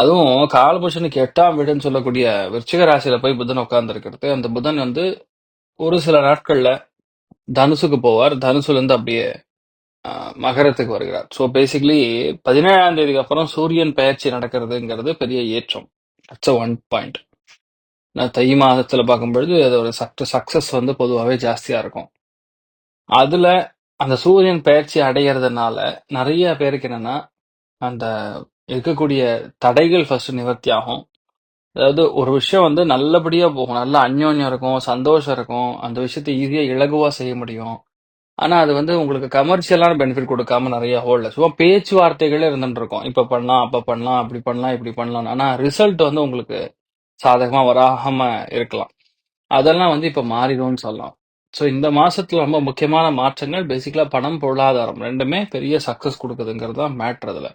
அதுவும் காலபுஷனுக்கு எட்டாம் வீடுன்னு சொல்லக்கூடிய விருச்சிக ராசியில போய் புதன் உட்கார்ந்துருக்கிறது. அந்த புதன் வந்து ஒரு சில நாட்கள்ல தனுசுக்கு போவார். தனுசுல இருந்து அப்படியே மகரத்துக்கு வருகிறார். ஸோ பேசிக்கலி பதினேழாம் தேதிக்கு அப்புறம் சூரியன் பயிற்சி நடக்கிறதுங்கிறது பெரிய ஏற்றம். அட்ஸ் ஒன் பாயிண்ட் நான் தை மாதத்தில் பார்க்கும்பொழுது அதோட ஒரு சக்ட சக்சஸ் வந்து பொதுவாகவே ஜாஸ்தியாக இருக்கும். அதில் அந்த சூரியன் பயிற்சி அடைகிறதுனால நிறைய பேருக்கு என்னன்னா அந்த இருக்கக்கூடிய தடைகள் ஃபர்ஸ்ட் நிவர்த்தி ஆகும். அதாவது ஒரு விஷயம் வந்து நல்லபடியா போகும். நல்ல அந்யோன்யம் இருக்கும் சந்தோஷம் இருக்கும். அந்த விஷயத்தை ஈஸியா இலகுவா செய்ய முடியும். ஆனா அது வந்து உங்களுக்கு கமர்ஷியலான பெனிஃபிட் கொடுக்காம நிறைய ஹோல்ல சும்மா பேச்சுவார்த்தைகளே இருந்துட்டு இருக்கும். இப்ப பண்ணலாம் அப்ப பண்ணலாம் அப்படி பண்ணலாம் இப்படி பண்ணலாம் ஆனா ரிசல்ட் வந்து உங்களுக்கு சாதகமா வராம இருக்கலாம். அதெல்லாம் வந்து இப்ப மாறிடும்னு சொல்லலாம். ஸோ இந்த மாசத்துல ரொம்ப முக்கியமான மாற்றங்கள் பேசிக்கலா பணம் பொருளாதாரம். ரெண்டுமே பெரிய சக்சஸ் கொடுக்குதுங்கிறது தான் மேட்ரு அதுல.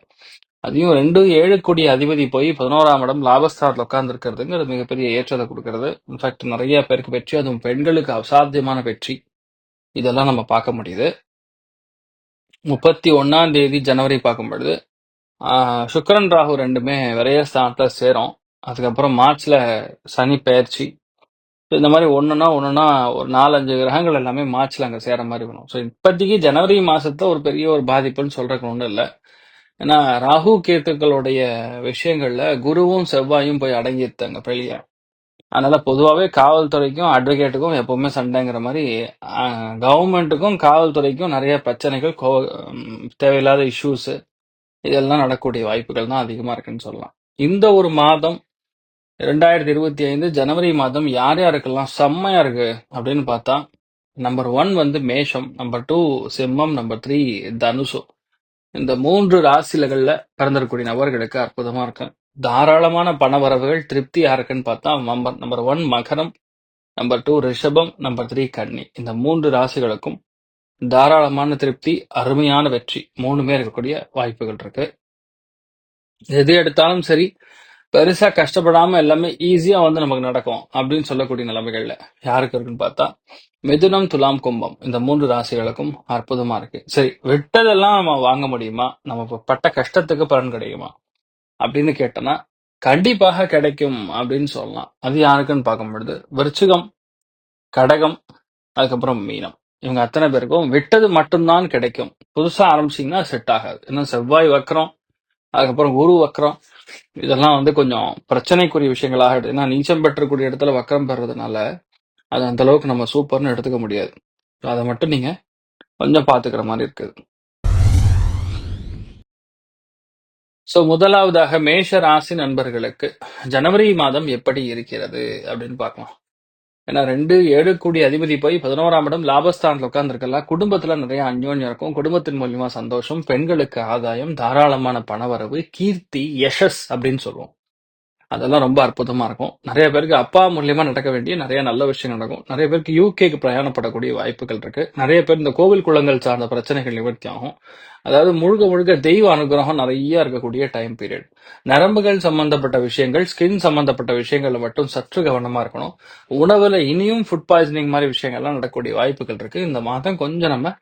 அதையும் ரெண்டு ஏழு கோடி அதிபதி போய் பதினோராம் இடம் லாபஸ்தானத்தில் உட்கார்ந்துருக்கிறதுங்கிறது மிகப்பெரிய ஏற்றத்தை கொடுக்கறது. இன்ஃபேக்ட் நிறைய பேருக்கு வெற்றி அதுவும் பெண்களுக்கு அசாத்தியமான வெற்றி. இதெல்லாம் நம்ம பார்க்க முடியுது. முப்பத்தி ஒன்னாம் தேதி ஜனவரி பார்க்கும் பொழுது சுக்கரன் ராகு ரெண்டுமே விரயஸ்தானத்துல சேரும். அதுக்கப்புறம் மார்ச்ல சனி பயிற்சி. இந்த மாதிரி ஒன்றுனா ஒன்றுனா ஒரு நாலஞ்சு கிரகங்கள் எல்லாமே மார்ச்ல அங்கே சேர மாதிரி வரும். ஸோ இப்போதைக்கு ஜனவரி மாசத்துல ஒரு பெரிய ஒரு பாதிப்புன்னு சொல்றதுக்கு ஒன்றும் இல்லை. ஏன்னா ராகு கேத்துக்களுடைய விஷயங்கள்ல குருவும் செவ்வாயும் போய் அடங்கியிருத்தாங்க வெளியே. அதனால பொதுவாகவே காவல்துறைக்கும் அட்வொகேட்டுக்கும் எப்பவுமே சண்டைங்கிற மாதிரி கவர்மெண்ட்டுக்கும் காவல்துறைக்கும் நிறைய பிரச்சனைகள் கோ- தேவையில்லாத இஷ்யூஸ் இதெல்லாம் நடக்கக்கூடிய வாய்ப்புகள் தான் அதிகமாக இருக்குன்னு சொல்லலாம். இந்த ஒரு மாதம் ரெண்டாயிரத்தி இருபத்தி ஐந்து ஜனவரி மாதம் யார் யாருக்கெல்லாம் செம்மையா இருக்கு அப்படின்னு பார்த்தா நம்பர் ஒன் வந்து மேஷம் நம்பர் டூ சிம்மம் நம்பர் த்ரீ தனுசு. இந்த மூன்று ராசிலகள்ல பிறந்திருக்கக்கூடிய நபர்களுக்கு அற்புதமா இருக்கும். தாராளமான பணவரவுகள் திருப்தியா இருக்குன்னு பார்த்தா நம்பர் நம்பர் ஒன் மகரம் நம்பர் டூ ரிஷபம் நம்பர் த்ரீ கன்னி. இந்த மூன்று ராசிகளுக்கும் தாராளமான திருப்தி அருமையான வெற்றி. மூணுமே இருக்கக்கூடிய வாய்ப்புகள் இருக்கு. எது எடுத்தாலும் சரி பெருசா கஷ்டப்படாம எல்லாமே ஈஸியா வந்து நமக்கு நடக்கும் அப்படின்னு சொல்லக்கூடிய நிலைமைகள்ல யாருக்கு இருக்குன்னு பார்த்தா மிதுனம் துலாம் கும்பம். இந்த மூன்று ராசிகளுக்கும் அற்புதமா இருக்கு. சரி விட்டதெல்லாம் நம்ம வாங்க முடியுமா? நம்ம பட்ட கஷ்டத்துக்கு பலன் கிடைக்குமா அப்படின்னு கேட்டோம்னா கண்டிப்பாக கிடைக்கும் அப்படின்னு சொல்லலாம். அது யாருக்குன்னு பார்க்கும் பொழுது விருச்சிகம் கடகம் அதுக்கப்புறம் மீனம். இவங்க அத்தனை பேருக்கும் விட்டது மட்டும்தான் கிடைக்கும். புதுசா ஆரம்பிச்சீங்கன்னா செட் ஆகாது. இன்னும் செவ்வாய் வக்கரம் அதுக்கப்புறம் குரு வக்ரம் இதெல்லாம் வந்து கொஞ்சம் பிரச்சனைக்குரிய விஷயங்களாக ஏன்னா நீச்சம் பெற்றக்கூடிய இடத்துல வக்ரம் பெறதுனால அது அந்த அளவுக்கு நம்ம சூப்பர்னு எடுத்துக்க முடியாது. அதை மட்டும் நீங்க கொஞ்சம் பாத்துக்கிற மாதிரி இருக்குது சோ முதலாவதாக மேஷ ராசி நண்பர்களுக்கு ஜனவரி மாதம் எப்படி இருக்கிறது அப்படின்னு பார்க்கலாம். ஏன்னா ரெண்டு ஏழு கூடிய அதிபதி போய் பதினோராம் இடம் லாபஸ்தானத்தில் உட்காந்துருக்கலாம் குடும்பத்துல நிறைய அந்யோன்யம் இருக்கும். குடும்பத்தின் மூலியமா சந்தோஷம் பெண்களுக்கு ஆதாயம் தாராளமான பணவரவு கீர்த்தி யஷஸ் அப்படின்னு சொல்லுவோம். அதெல்லாம் ரொம்ப அற்புதமா இருக்கும். நிறைய பேருக்கு அப்பா மூலியமா நடக்க வேண்டிய நிறைய நல்ல விஷயங்கள் நடக்கும். நிறைய பேருக்கு யூகேக்கு பிரயாணப்படக்கூடிய வாய்ப்புகள் இருக்கு. நிறைய பேர் இந்த கோவில் குளங்கள் சார்ந்த பிரச்சனைகள் நிவர்த்தி ஆகும். அதாவது முழுக்க முழுக்க தெய்வ அனுகிரகம் நிறைய இருக்கக்கூடிய டைம் பீரியட் நரம்புகள் சம்பந்தப்பட்ட விஷயங்கள் ஸ்கின் சம்பந்தப்பட்ட விஷயங்கள்ல மட்டும் சற்று கவனமா இருக்கணும். உணவுல இனியும் ஃபுட் பாய்சனிங் மாதிரி விஷயங்கள்லாம் நடக்கக்கூடிய வாய்ப்புகள் இருக்கு. இந்த மாதம் கொஞ்சம் நம்ம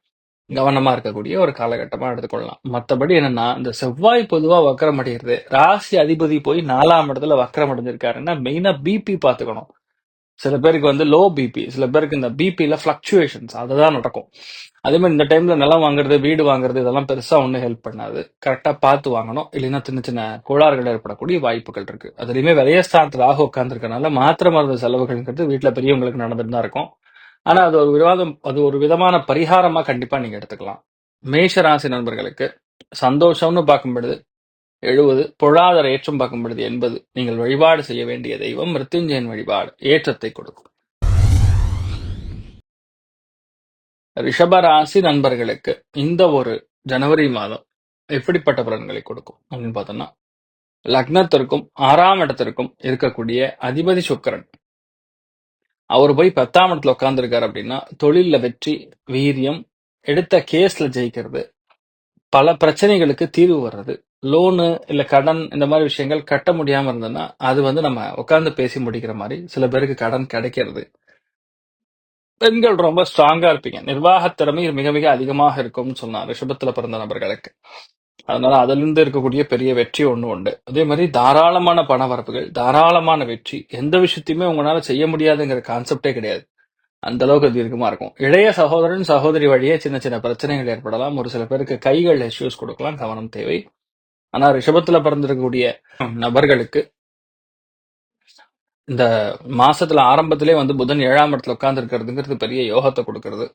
கவனமா இருக்கக்கூடிய ஒரு காலகட்டமா எடுத்துக்கொள்ளலாம். மத்தபடி என்னன்னா இந்த செவ்வாய் பொதுவா வக்கரம் அடைகிறது ராசி அதிபதி போய் நாலாம் இடத்துல வக்கரம் அடைஞ்சிருக்காருன்னா மெயினா பிபி பாத்துக்கணும். சில பேருக்கு வந்து லோ பிபி சில பேருக்கு இந்த பிபியில ஃபிளக்சுவேஷன்ஸ் அதுதான் நடக்கும். அதே மாதிரி இந்த டைம்ல நிலம் வாங்குறது வீடு வாங்குறது இதெல்லாம் பெருசா ஒன்றும் ஹெல்ப் பண்ணாது. கரெக்டா பார்த்து வாங்கணும். இல்லைன்னா சின்ன சின்ன கோளாறுகள் ஏற்படக்கூடிய வாய்ப்புகள் இருக்கு. அதுலயுமே விரயஸ்தானத்துல ஆக உட்காந்துருக்கனால மாத்திரை மருந்து செலவுகள்ங்கிறது வீட்டுல பெரியவங்களுக்கு நடந்துட்டு தான் இருக்கும். ஆனா அது ஒரு விவாதம் அது ஒரு விதமான பரிகாரமா கண்டிப்பா நீங்க எடுத்துக்கலாம். மேஷ ராசி நண்பர்களுக்கு சந்தோஷம்னு பார்க்கும்பொழுது எழுபது பொருளாதார ஏற்றம் பார்க்கும் பொழுது எண்பது. நீங்கள் வழிபாடு செய்ய வேண்டிய தெய்வம் மிருத்யுஞ்சயன் வழிபாடு ஏற்றத்தை கொடுக்கும். ரிஷபராசி நண்பர்களுக்கு இந்த ஒரு ஜனவரி மாதம் எப்படிப்பட்ட பலன்களை கொடுக்கும் அப்படின்னு பார்த்தோம்னா லக்னத்திற்கும் ஆறாம் இடத்திற்கும் இருக்கக்கூடிய அதிபதி சுக்கிரன். அவர் போய் பத்தாம் இடத்துல உட்காந்துருக்காரு அப்படின்னா தொழில வெற்றி வீரியம் எடுத்த கேஸ்ல ஜெயிக்கிறது பல பிரச்சனைகளுக்கு தீர்வு வர்றது லோனு இல்ல கடன் இந்த மாதிரி விஷயங்கள் கட்ட முடியாம இருந்ததுன்னா அது வந்து நம்ம உட்கார்ந்து பேசி முடிக்கிற மாதிரி சில பேருக்கு கடன் கிடைக்கிறது. பெண்கள் ரொம்ப ஸ்ட்ராங்கா இருப்பீங்க. நிர்வாகத் திறமை மிக மிக அதிகமாக இருக்கும்னு சொன்னார் ரிஷபத்துல பிறந்த நபர்களுக்கு. அதனால அதிலிருந்து இருக்கக்கூடிய பெரிய வெற்றி ஒண்ணு உண்டு. அதே மாதிரி தாராளமான பண வரப்புகள் தாராளமான வெற்றி எந்த விஷயத்தையுமே உங்களால செய்ய முடியாதுங்கிற கான்செப்டே கிடையாது. அந்த அளவுக்கு தீர்க்கமா இருக்கும். இளைய சகோதரன் சகோதரி வழியே சின்ன சின்ன பிரச்சனைகள் ஏற்படலாம். ஒரு சில பேருக்கு கைகள் இஷ்யூஸ் கொடுக்கலாம். கவனம் தேவை. ஆனா ரிஷபத்துல பிறந்திருக்கக்கூடிய நபர்களுக்கு இந்த மாசத்துல ஆரம்பத்திலே வந்து புதன் ஏழாம் இடத்துல உட்கார்ந்து இருக்கிறதுங்கிறது பெரிய யோகத்தை கொடுக்கறது.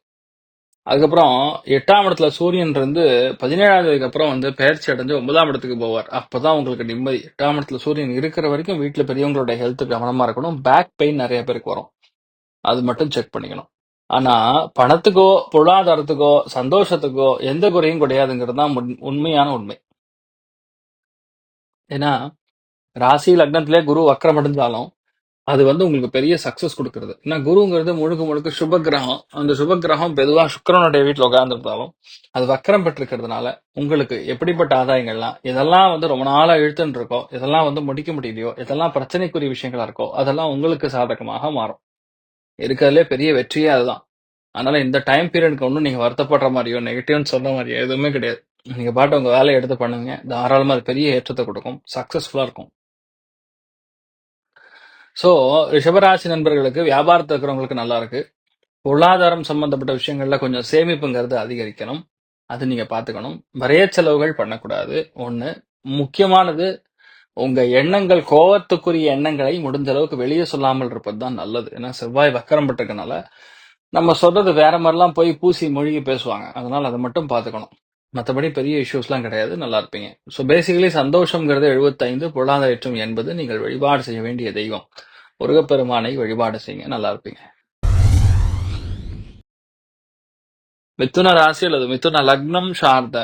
அதுக்கப்புறம் எட்டாம் இடத்துல சூரியன் இருந்து பதினேழாம் தேதிக்கு அப்புறம் வந்து பயிற்சி அடைஞ்சு ஒன்பதாம் இடத்துக்கு போவார். அப்பதான் உங்களுக்கு நிம்மதி. எட்டாம் இடத்துல சூரியன் இருக்கிற வரைக்கும் வீட்டுல பெரியவங்களோட ஹெல்த் கவனமா இருக்கணும். பேக் பெயின் நிறைய பேருக்கு வரும். அது மட்டும் செக் பண்ணிக்கணும். ஆனா பணத்துக்கோ பொருளாதாரத்துக்கோ சந்தோஷத்துக்கோ எந்த குறையும் கிடையாதுங்கிறது தான் உண்மையான உண்மை. ஏன்னா ராசி லக்னத்திலே குரு வக்கரம் அடைஞ்சாலும் அது வந்து உங்களுக்கு பெரிய சக்சஸ் கொடுக்கறது. ஏன்னா குருங்கிறது முழுக்க முழுக்க சுப கிரகம் அந்த சுப கிரகம் பொதுவா சுக்கரனுடைய வீட்டில் உட்கார்ந்துருந்தாலும் அது வக்கரம் பெற்றிருக்கிறதுனால உங்களுக்கு எப்படிப்பட்ட ஆதாயங்கள்லாம் இதெல்லாம் வந்து ரொம்ப நாளாக இழுத்துன்னு இருக்கோ இதெல்லாம் வந்து முடிக்க முடியலையோ இதெல்லாம் பிரச்சனைக்குரிய விஷயங்களா இருக்கோ அதெல்லாம் உங்களுக்கு சாதகமாக மாறும். இருக்கிறதுலே பெரிய வெற்றியே அதுதான். அதனால இந்த டைம் பீரியடுக்கு ஒன்றும் நீங்க வருத்தப்படுற மாதிரியோ நெகட்டிவ்னு சொல்ற மாதிரியோ எதுவுமே கிடையாது. நீங்க பாட்டு உங்க வேலையை எடுத்து பண்ணுங்க. தாராளமா அது பெரிய ஏற்றத்தை கொடுக்கும். சக்சஸ்ஃபுல்லா இருக்கும். ஸோ ரிஷபராசி நண்பர்களுக்கு வியாபாரத்தில் இருக்கிறவங்களுக்கு நல்லா இருக்கு. பொருளாதாரம் சம்பந்தப்பட்ட விஷயங்கள்ல கொஞ்சம் சேமிப்புங்கிறது அதிகரிக்கணும். அது நீங்க பாத்துக்கணும். வரைய செலவுகள் பண்ணக்கூடாது. ஒண்ணு முக்கியமானது உங்க எண்ணங்கள் கோவத்துக்குரிய எண்ணங்களை முடிஞ்ச அளவுக்கு வெளியே சொல்லாமல் இருப்பது தான் நல்லது. ஏன்னா செவ்வாய் வக்கரம் பட்டிருக்கனால நம்ம சொல்றது வேற மாதிரிலாம் போய் பூசி மொழிகி பேசுவாங்க. அதனால அதை மட்டும் பாத்துக்கணும். மற்றபடி பெரிய இஷ்யூஸ்லாம் கிடையாது. நல்லா இருப்பீங்க. ஸோ பேசிக்கலி சந்தோஷங்கிறது எழுபத்தைந்து பொருளாதாரம் என்பது நீங்கள் வழிபாடு செய்ய வேண்டிய தெய்வம். முருகப்பெருமானை வழிபாடு செய்யுங்க. நல்லா இருப்பீங்க. மிதுன ராசி அல்லது மிதுன லக்னம் சார்ந்த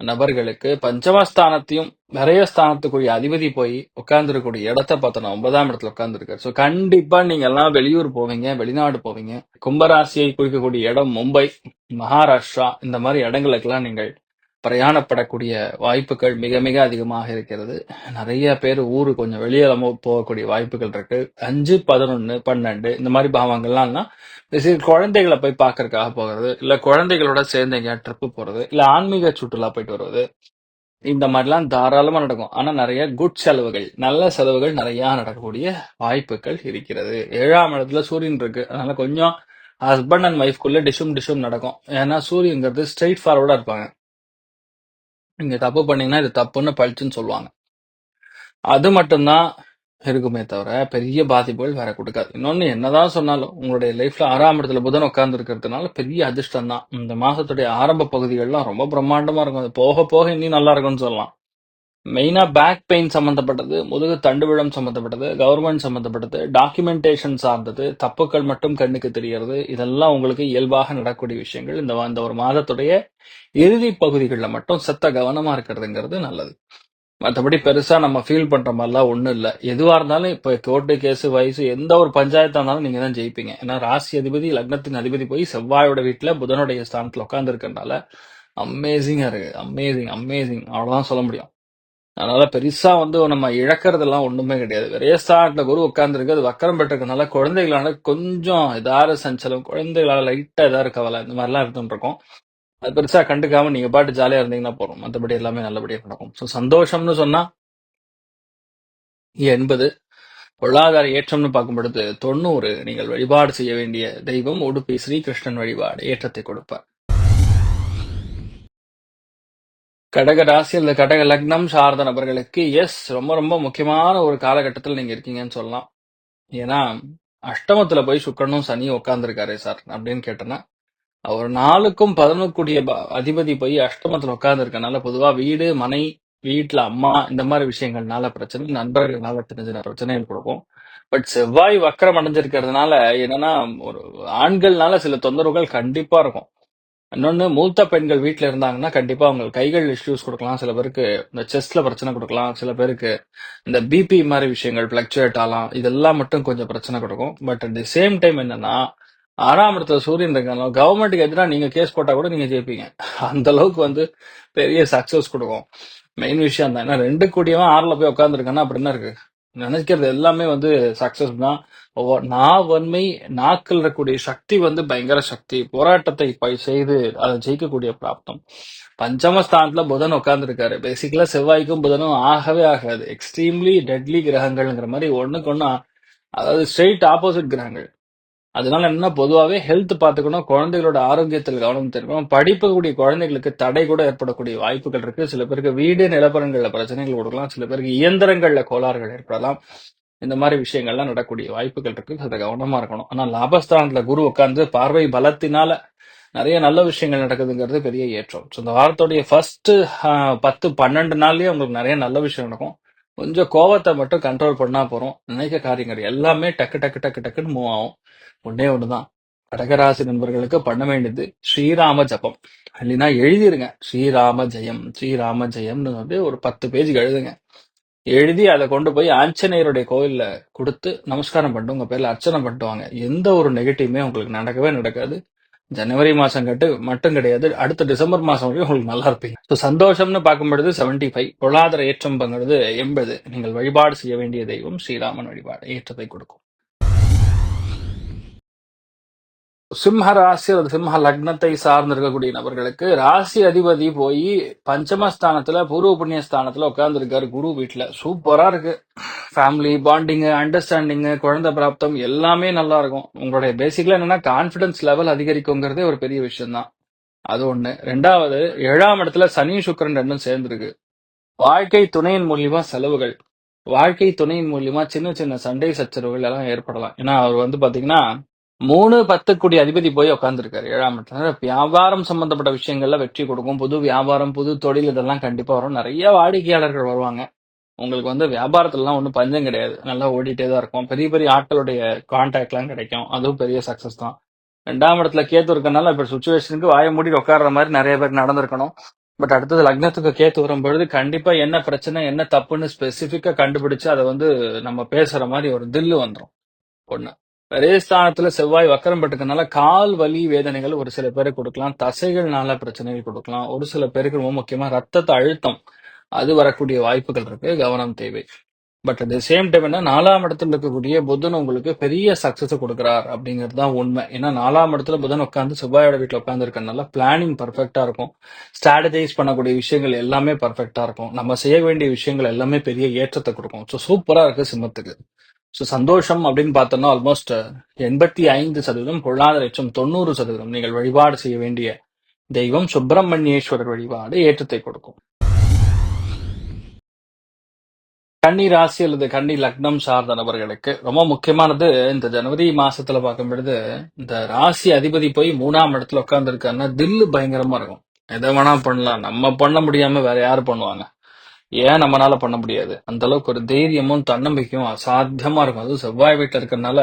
நபர்களுக்கு பஞ்சமஸ்தானத்தையும் விரயஸ்தானத்துக்குரிய அதிபதி போய் உட்கார்ந்துருக்கூடிய இடத்த பார்த்தோம். ஒன்பதாம் இடத்துல உட்கார்ந்துருக்காரு. ஸோ கண்டிப்பா நீங்க எல்லாம் வெளியூர் போவீங்க வெளிநாடு போவீங்க. கும்பராசியை குறிக்கக்கூடிய இடம் மும்பை மகாராஷ்டிரா இந்த மாதிரி இடங்களுக்கெல்லாம் நீங்கள் பிரயாணப்படக்கூடிய வாய்ப்புகள் மிக மிக அதிகமாக இருக்கிறது. நிறைய பேர் ஊரு கொஞ்சம் வெளியே போகக்கூடிய வாய்ப்புகள் இருக்கு. அஞ்சு பதினொன்னு பன்னெண்டு இந்த மாதிரி பாவங்கள்லாம் குழந்தைகளை போய் பார்க்கறதுக்காக போகிறது இல்ல குழந்தைகளோட சேர்ந்து எங்கேயா ட்ரிப்பு போறது இல்ல ஆன்மீக சுற்றுலா போயிட்டு வருவது இந்த மாதிரிலாம் தாராளமா நடக்கும். ஆனா நிறைய குட் செலவுகள் நல்ல செலவுகள் நிறைய நடக்கக்கூடிய வாய்ப்புகள் இருக்கிறது. ஏழாம் இடத்துல சூரியன் இருக்கு. அதனால கொஞ்சம் ஹஸ்பண்ட் அண்ட் ஒய்ஃப்குள்ள டிஷும் டிஷும் நடக்கும். ஏன்னா சூரியங்கிறது ஸ்ட்ரெயிட் ஃபார்வர்டா இருப்பாங்க. நீங்க தப்பு பண்ணீங்கன்னா இது தப்புன்னு பழிச்சுன்னு சொல்லுவாங்க. அது மட்டும்தான் இருக்குமே தவிர பெரிய பாதிப்புகள் வேற கொடுக்காது. இன்னொன்னு என்னதான் சொன்னாலும் உங்களுடைய லைஃப்ல ஆறாம் இடத்துல புதன் உட்கார்ந்து இருக்கிறதுனால பெரிய அதிர்ஷ்டம் தான் இந்த மாசத்துடைய ஆரம்ப பகுதிகள்லாம் ரொம்ப பிரம்மாண்டமா இருக்கும். அது போக போக இன்னும் நல்லா இருக்கும்னு சொல்லலாம். மெயினாக பேக் பெயின் சம்மந்தப்பட்டது முதுகு தண்டுவிழம் சம்மந்தப்பட்டது கவர்மெண்ட் சம்மந்தப்பட்டது டாக்குமெண்டேஷன் சார்ந்தது தப்புக்கள் மட்டும் கண்ணுக்கு தெரியறது இதெல்லாம் உங்களுக்கு இயல்பாக நடக்கக்கூடிய விஷயங்கள். இந்த இந்த ஒரு மாதத்துடைய இறுதி பகுதிகளில் மட்டும் செத்த கவனமாக இருக்கிறதுங்கிறது நல்லது. மற்றபடி பெருசாக நம்ம ஃபீல் பண்ணுற மாதிரிலாம் ஒன்றும் இல்லை. எதுவாக இருந்தாலும் இப்போ கோர்ட்டு, கேஸ், வயசு எந்த ஒரு பஞ்சாயத்தாக இருந்தாலும் நீங்க தான் ஜெயிப்பீங்க. ஏன்னா ராசி அதிபதி, லக்னத்தின் அதிபதி போய் செவ்வாயோட வீட்டில் புதனுடைய ஸ்தானத்தில் உட்காந்துருக்கனால அமேசிங்காக இருக்குது அமேசிங், அமேசிங் அவ்வளோதான் சொல்ல முடியும். அதனால பெருசா வந்து நம்ம இழக்கிறதெல்லாம் ஒண்ணுமே கிடையாது. விரயஸ்தானத்துல குரு உட்கார்ந்துருக்கு அது வக்கரம் பெற்றிருக்கனால குழந்தைகளான கொஞ்சம் ஏதாவது சஞ்சலம், குழந்தைகளால லைட்டா ஏதாவது கவலை இந்த மாதிரிலாம் இருந்துட்டு இருக்கும். அது பெருசா கண்டுக்காம நீங்க பாட்டு ஜாலியா இருந்தீங்கன்னா போறோம் மற்றபடி எல்லாமே நல்லபடியா நடக்கும். ஸோ சந்தோஷம்னு சொன்னா 80 பொருளாதார ஏற்றம்னு பார்க்கும் பொழுது 90 நீங்கள் வழிபாடு செய்ய வேண்டிய தெய்வம் உடுப்பி ஸ்ரீகிருஷ்ணன் வழிபாடு ஏற்றத்தை கொடுப்பார். கடக ராசி அல்லது கடக லக்னம் சார்ந்த நபர்களுக்கு எஸ் ரொம்ப ரொம்ப முக்கியமான ஒரு காலகட்டத்தில் நீங்க இருக்கீங்கன்னு சொல்லலாம். ஏன்னா அஷ்டமத்துல போய் சுக்கரனும் சனியும் உட்கார்ந்துருக்காரு சார் அப்படின்னு கேட்டேன்னா அவர் நாளுக்கும் பதினொக்கூடிய ப- அதிபதி போய் அஷ்டமத்துல உட்காந்துருக்கனால பொதுவா வீடு மனை வீட்டுல அம்மா இந்த மாதிரி விஷயங்கள்னால பிரச்சனை நண்பர்கள்னால தெரிஞ்ச பிரச்சனைகள் கொடுக்கும் பட் செவ்வாய் வக்கரம் அடைஞ்சிருக்கிறதுனால என்னன்னா ஒரு ஆண்கள்னால சில தொந்தரவுகள் கண்டிப்பா இருக்கும் இன்னொன்று மூத்த பெண்கள் வீட்டில் இருந்தாங்கன்னா கண்டிப்பாக அவங்க கைகள் இஷ்யூஸ் கொடுக்கலாம். சில பேருக்கு இந்த செஸ்ட்ல பிரச்சனை கொடுக்கலாம். சில பேருக்கு இந்த பிபி மாதிரி விஷயங்கள் பிளக்சுவேட் ஆகலாம் இதெல்லாம் மட்டும் கொஞ்சம் பிரச்சனை கொடுக்கும். But at the same time என்னன்னா ஆறாம் இடத்துல சூரியன் இருக்கனால கவர்மெண்ட்டுக்கு எதிராக நீங்கள் கேஸ் போட்டால் கூட நீங்கள் ஜெயிப்பீங்க. அந்த அளவுக்கு வந்து பெரிய சக்சஸ் கொடுக்கும். மெயின் விஷயம் தான். ஏன்னா ரெண்டு கூடியவன் ஆறில் போய் உட்காந்துருக்கானா அப்படின்னா இருக்கு? நினைக்கிறது எல்லாமே வந்து சக்சஸ் தான். நா வன்மை நாக்கில் இருக்கக்கூடிய சக்தி வந்து பயங்கர சக்தி. போராட்டத்தை செய்து அதை ஜெயிக்கக்கூடிய பிராப்தம். பஞ்சம ஸ்தானத்துல புதன் உட்கார்ந்துருக்காரு. பேசிக்கலா செவ்வாய்க்கும் புதனும் ஆகவே ஆகாது. எக்ஸ்ட்ரீம்லி டெட்லி கிரகங்கள்ங்கிற மாதிரி ஒண்ணுக்கு ஒண்ணு அதாவது ஸ்ட்ரெயிட் ஆப்போசிட் கிரகங்கள். அதனால என்ன பொதுவாகவே ஹெல்த் பார்த்துக்கணும் குழந்தைகளோட ஆரோக்கியத்தில் கவனம் தெரிவிக்கணும் படிக்கக்கூடிய குழந்தைகளுக்கு தடை கூட ஏற்படக்கூடிய வாய்ப்புகள் இருக்கு. சில பேருக்கு வீடு நிலப்பரங்கள்ல பிரச்சனைகள் கொடுக்கலாம். சில பேருக்கு இயந்திரங்கள்ல கோளாறுகள் ஏற்படலாம். இந்த மாதிரி விஷயங்கள்லாம் நடக்கூடிய வாய்ப்புகள் இருக்கு. அதை கவனமா இருக்கணும். ஆனா லாபஸ்தானத்துல குரு உட்கார்ந்து பார்வை பலத்தினால நிறைய நல்ல விஷயங்கள் நடக்குதுங்கிறது பெரிய ஏற்றம். ஸோ இந்த வாரத்துடைய ஃபர்ஸ்ட் பத்து பன்னெண்டு நாள்லயே உங்களுக்கு நிறைய நல்ல விஷயம் நடக்கும். கொஞ்சம் கோவத்தை மட்டும் கண்ட்ரோல் பண்ணா போறோம். நினைக்க காரியங்கள் எல்லாமே டக்கு டக்கு டக்கு டக்குன்னு மூவ் ஆகும். ஒன்னே ஒண்ணுதான். கடகராசி நண்பர்களுக்கு பண்ண வேண்டியது ஸ்ரீராம ஜபம். இல்லைன்னா எழுதிருங்க. ஸ்ரீராம ஜெயம் ஸ்ரீராம ஜெயம்னு வந்து ஒரு பத்து பேஜ் எழுதுங்க. எழுதி அதை கொண்டு போய் ஆஞ்சநேயருடைய கோயில்ல கொடுத்து நமஸ்காரம் பண்ணிட்டு உங்க பேர்ல அர்ச்சனை பண்ணிட்டு வாங்க. எந்த ஒரு நெகட்டிவுமே உங்களுக்கு நடக்கவே நடக்காது. ஜனவரி மாசம் கட்டு மட்டும் கிடையாது. அடுத்த டிசம்பர் மாசம் வரைக்கும் உங்களுக்கு நல்லா இருப்பீங்க. ஸோ சந்தோஷம்னு பார்க்கும்பொழுது செவன்ட்டி செவன்டி ஃபைவ் பொருளாதார ஏற்றம்பங்கிறது எண்பது. நீங்கள் வழிபாடு செய்ய வேண்டிய தெய்வம் ஸ்ரீராமன் வழிபாடு ஏற்றத்தை கொடுக்கும். சிம்ஹ ராசி அல்லது சிம்ஹ லக்னத்தை சார்ந்து இருக்கக்கூடிய நபர்களுக்கு ராசி அதிபதி போய் பஞ்சமஸ்தானத்துல பூர்வ புண்ணிய ஸ்தானத்துல உட்கார்ந்துருக்காரு குரு வீட்டுல சூப்பரா இருக்கு. ஃபேமிலி பாண்டிங்கு அண்டர்ஸ்டாண்டிங்கு குழந்தை பிராப்தம் எல்லாமே நல்லா இருக்கும். உங்களுடைய பேசிக்கலா என்னன்னா கான்பிடன்ஸ் லெவல் அதிகரிக்குங்கிறதே ஒரு பெரிய விஷயம் தான் அது ஒண்ணு. ரெண்டாவது ஏழாம் இடத்துல சனி சுக்கரன் ரெண்டும் சேர்ந்திருக்கு. வாழ்க்கை துணையின் மூலியமா செலவுகள். வாழ்க்கை துணையின் மூலியமா சின்ன சின்ன சண்டை சச்சரவுகள் எல்லாம் ஏற்படலாம். ஏன்னா அவர் வந்து பாத்தீங்கன்னா மூணு பத்து கோடி அதிபதி போய் உட்காந்துருக்காரு ஏழாம் இடத்துல. வியாபாரம் சம்பந்தப்பட்ட விஷயங்கள்ல வெற்றி கொடுக்கும். புது வியாபாரம் புது தொழில் இதெல்லாம் கண்டிப்பா வரும். நிறைய வாடிக்கையாளர்கள் வருவாங்க. உங்களுக்கு வந்து வியாபாரத்துலலாம் ஒன்றும் பஞ்சம் கிடையாது. நல்லா ஓடிட்டே தான் இருக்கும். பெரிய பெரிய ஆட்களுடைய கான்டாக்ட்லாம் கிடைக்கும். அதுவும் பெரிய சக்சஸ் தான். ரெண்டாம் இடத்துல கேத்து இருக்கனால இப்போ சுச்சுவேஷனுக்கு வாய மூடி உட்கார்ற மாதிரி நிறைய பேர் நடந்திருக்கணும். பட் அடுத்தது லக்னத்துக்கு கேத்து வரும்பொழுது கண்டிப்பா என்ன பிரச்சனை என்ன தப்புன்னு ஸ்பெசிஃபிக்கா கண்டுபிடிச்சு அதை வந்து நம்ம பேசுற மாதிரி ஒரு தில்லு வந்துடும் ஒன்று ரேஸ்தானத்துல செவ்வாய் வக்கரம் பட்டுக்கனால கால் வலி வேதனைகள் ஒரு சில பேருக்கு கொடுக்கலாம். தசைகள்னால பிரச்சனைகள் கொடுக்கலாம். ஒரு சில பேருக்கு ரொம்ப முக்கியமா ரத்தத்தை அழுத்தம். அது வரக்கூடிய வாய்ப்புகள் இருக்கு. கவனம் தேவை. பட் அட் சேம் டைம் என்ன? நாலாம் இடத்துல இருக்கக்கூடிய புதன் உங்களுக்கு பெரிய சக்சஸ் கொடுக்குறார் அப்படிங்கிறது தான் உண்மை. ஏன்னா நாலாம் இடத்துல புதன் உட்காந்து செவ்வாயோட வீட்டில் உட்காந்துருக்கறனால பிளானிங் பர்ஃபெக்டா இருக்கும். ஸ்ட்ராட்டஜைஸ் பண்ணக்கூடிய விஷயங்கள் எல்லாமே பர்ஃபெக்டா இருக்கும். நம்ம செய்ய வேண்டிய விஷயங்கள் எல்லாமே பெரிய ஏற்றத்தை கொடுக்கும். ஸோ சூப்பரா இருக்கு சிம்மத்துக்கு. ஸோ சந்தோஷம் அப்படின்னு பார்த்தோம்னா ஆல்மோஸ்ட் uh, எண்பத்தி ஐந்து சதவீதம் பொருளாதார ஏற்றம் தொண்ணூறு சதவீதம் நீங்கள் வழிபாடு செய்ய வேண்டிய தெய்வம் சுப்பிரமணியேஸ்வரர் வழிபாடு ஏற்றத்தை கொடுக்கும். கன்னி ராசி அல்லது கன்னி லக்னம் சார்ந்த நபர்களுக்கு ரொம்ப முக்கியமானது இந்த ஜனவரி மாசத்துல பார்க்கும் பொழுது இந்த ராசி அதிபதி போய் மூணாம் இடத்துல உட்கார்ந்து தில்லு பயங்கரமா இருக்கும். எதை வேணா பண்ணலாம். நம்ம பண்ண முடியாம வேற யாரு பண்ணுவாங்க? ஏன் நம்மளால பண்ண முடியாது? அந்த அளவுக்கு ஒரு தைரியமும் தன்னம்பிக்கையும் அசாத்தியமா இருக்கும். அதுவும் செவ்வாய் வீட்டில் இருக்கிறதுனால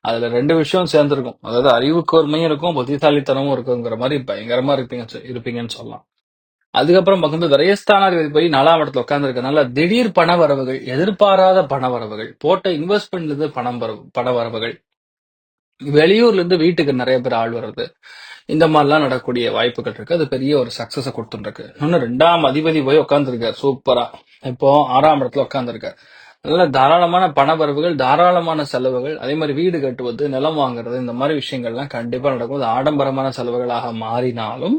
அதுல ரெண்டு விஷயம் சேர்ந்திருக்கும். அதாவது அறிவுக்குர்மையும் இருக்கும் புத்திசாலித்தனமும் இருக்குங்கிற மாதிரி பயங்கரமா இருப்பீங்க இருப்பீங்கன்னு சொல்லலாம். அதுக்கப்புறம் பார்க்கும்போது விரயஸ்தானாதிபதி போய் நாலாம் இடத்துல உட்காந்துருக்கனால திடீர் பண வரவுகள் எதிர்பாராத பண வரவுகள் போட்ட இன்வெஸ்ட்மெண்ட்ல இருந்து பணம் பண வரவுகள். வெளியூர்ல இருந்து வீட்டுக்கு நிறைய பேர் ஆள் வர்றது. இந்த மாதிரிலாம் நடக்கக்கூடிய வாய்ப்புகள் இருக்கு. அது பெரிய ஒரு சக்சஸ கொடுத்துருக்கு இன்னும் ரெண்டாம் அதிபதி போய் உட்காந்துருக்காரு சூப்பரா. இப்போ ஆறாம் இடத்துல உட்காந்துருக்காரு நல்ல தாராளமான பண தாராளமான செலவுகள் அதே மாதிரி வீடு கட்டுவது நிலம் வாங்குறது இந்த மாதிரி விஷயங்கள்லாம் கண்டிப்பா நடக்கும் அது ஆடம்பரமான செலவுகளாக மாறினாலும்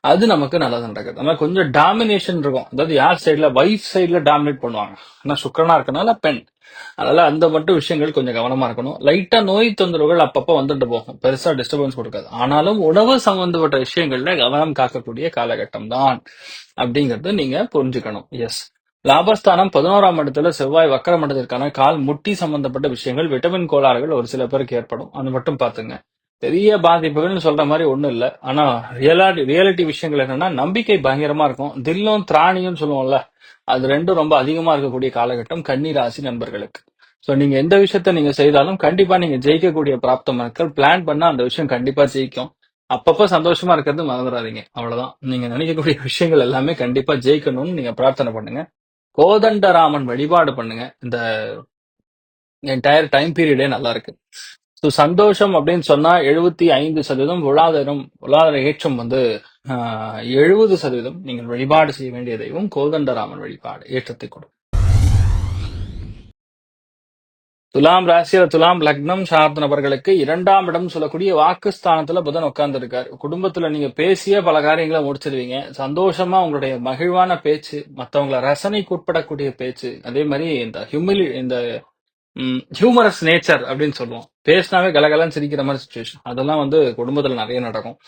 அது நமக்கு நல்லது நடக்குது. நம்ம கொஞ்சம் டாமினேஷன் இருக்கும். அதாவது யார் சைடுல வைஃப் சைடுல டாமினேட் பண்ணுவாங்க. ஆனா சுக்கரனா இருக்கனால பெண். அதனால அந்த மட்டும் விஷயங்கள் கொஞ்சம் கவனமா இருக்கணும். லைட்டா நோய் தொந்தரவுகள் அப்பப்ப வந்துட்டு போகும். பெருசா டிஸ்டர்பன்ஸ் கொடுக்காது. ஆனாலும் உணவு சம்பந்தப்பட்ட விஷயங்கள்ல கவனம் காக்கக்கூடிய காலகட்டம் தான். அப்படிங்கறத நீங்க புரிஞ்சுக்கணும். எஸ் லாபஸ்தானம் பதினோராம் இடத்துல செவ்வாய் வக்கரம் அடைந்திருக்கான கால் முட்டி சம்பந்தப்பட்ட விஷயங்கள் விட்டமின் கோளாறுகள் ஒரு சில பேருக்கு ஏற்படும். அது மட்டும் பாத்துங்க பெரிய பாதிப்புகள்னு சொல்ற மாதிரி ஒண்ணும் இல்ல. ஆனா ரியாலிட்டி ரியாலிட்டி விஷயங்கள் என்னன்னா நம்பிக்கை பயங்கரமா இருக்கும். தில்லும் திராணியும் சொல்லுவோம்ல அது ரெண்டும் ரொம்ப அதிகமா இருக்கக்கூடிய காலகட்டம் கன்னி ராசி நண்பர்களுக்கு. சோ நீங்க எந்த விஷயத்த நீங்க செய்தாலும் கண்டிப்பா நீங்க ஜெயிக்கக்கூடிய பிராப்தம் மக்கள் பிளான் பண்ணா அந்த விஷயம் கண்டிப்பா ஜெயிக்கும். அப்பப்ப சந்தோஷமா இருக்கிறது மறந்துடாதீங்க. அவ்வளவுதான். நீங்க நினைக்கக்கூடிய விஷயங்கள் எல்லாமே கண்டிப்பா ஜெயிக்கணும்னு நீங்க பிரார்த்தனை பண்ணுங்க. கோதண்டராமன் வழிபாடு பண்ணுங்க. இந்த என்டையர் டைம் பீரியடே நல்லா இருக்கு. ஸோ சந்தோஷம் அப்படின்னு சொன்னா எழுபத்தி ஐந்து சதவீதம் பொருளாதாரம் பொருளாதார ஏற்றம் வந்து எழுபது சதவீதம் நீங்கள் வழிபாடு செய்ய வேண்டிய தெய்வம் கோதண்டராமன் வழிபாடு ஏற்றத்தை கொடுக்கும். துலாம் ராசியில துலாம் லக்னம் சார்ந்த நபர்களுக்கு இரண்டாம் இடம் சொல்லக்கூடிய வாக்குஸ்தானத்துல புதன் உட்கார்ந்து இருக்காரு குடும்பத்துல நீங்க பேசிய பல காரியங்களை முடிச்சிருவீங்க. சந்தோஷமா உங்களுடைய மகிழ்வான பேச்சு மத்தவங்களை ரசனைக்கு உட்படக்கூடிய பேச்சு அதே மாதிரி இந்த ஹியூமிலி இந்த ஹியூமரஸ் நேச்சர் அப்படின்னு சொல்லுவோம். பேசினாவே கலகலன்னு சிரிக்கிற மாதிரி சுச்சுவேஷன் அதெல்லாம் வந்து குடும்பத்துல நிறைய நடக்கும்.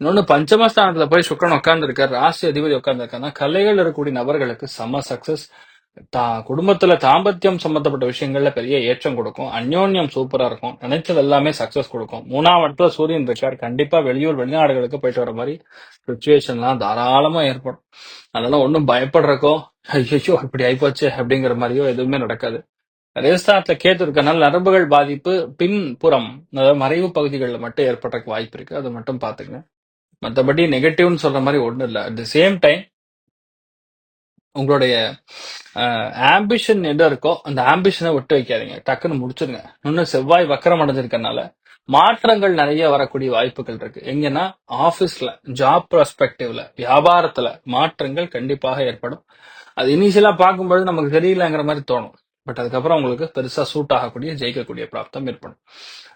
இன்னொன்னு பஞ்சமஸ்தானத்துல போய் சுக்கரன் உட்கார்ந்து இருக்காரு ராசி அதிபதி உட்கார்ந்து இருக்காருன்னா கலைகள் இருக்கக்கூடிய நபர்களுக்கு சம சக்சஸ் தா குடும்பத்துல தாம்பத்தியம் சம்பந்தப்பட்ட விஷயங்கள்ல பெரிய ஏற்றம் கொடுக்கும். அந்யோன்யம் சூப்பரா இருக்கும். நினைச்சது எல்லாமே சக்சஸ் கொடுக்கும். மூணாம் இடத்துல சூரியன் இருக்கார். கண்டிப்பா வெளியூர் வெளிநாடுகளுக்கு போயிட்டு வர மாதிரி சுச்சுவேஷன்லாம் தாராளமா ஏற்படும். அதனால ஒன்றும் பயப்படுறக்கோ ஐயோ இப்படி ஆயிப்போச்சு அப்படிங்கிற மாதிரியோ எதுவுமே நடக்காது. ரேஸ்தானத்துல கேத்து இருக்கனால நரம்புகள் பாதிப்பு பின்புறம் அதாவது மறைவு பகுதிகளில் மட்டும் ஏற்படுறதுக்கு வாய்ப்பு இருக்கு. அது மட்டும் பாத்துங்க மற்றபடி நெகட்டிவ்னு சொல்ற மாதிரி ஒன்றும் இல்லை. அட் த சேம் டைம் உங்களுடைய ஆம்பிஷன் என்ன இருக்கோ அந்த ஆம்பிஷனை விட்டு வைக்காதீங்க. டக்குன்னு முடிச்சிருங்க. இன்னும் செவ்வாய் வக்கரம் அடைஞ்சிருக்கனால மாற்றங்கள் நிறைய வரக்கூடிய வாய்ப்புகள் இருக்கு. எங்கன்னா ஆபீஸ்ல ஜாப் ப்ராஸ்பெக்டிவ்ல வியாபாரத்துல மாற்றங்கள் கண்டிப்பாக ஏற்படும். அது இனிஷியலா பார்க்கும்போது நமக்கு தெரியலங்கிற மாதிரி தோணும். பட் அதுக்கப்புறம் உங்களுக்கு பெருசா சூட் ஆகக்கூடிய ஜெயிக்கக்கூடிய பிராப்தம் ஏற்படும்.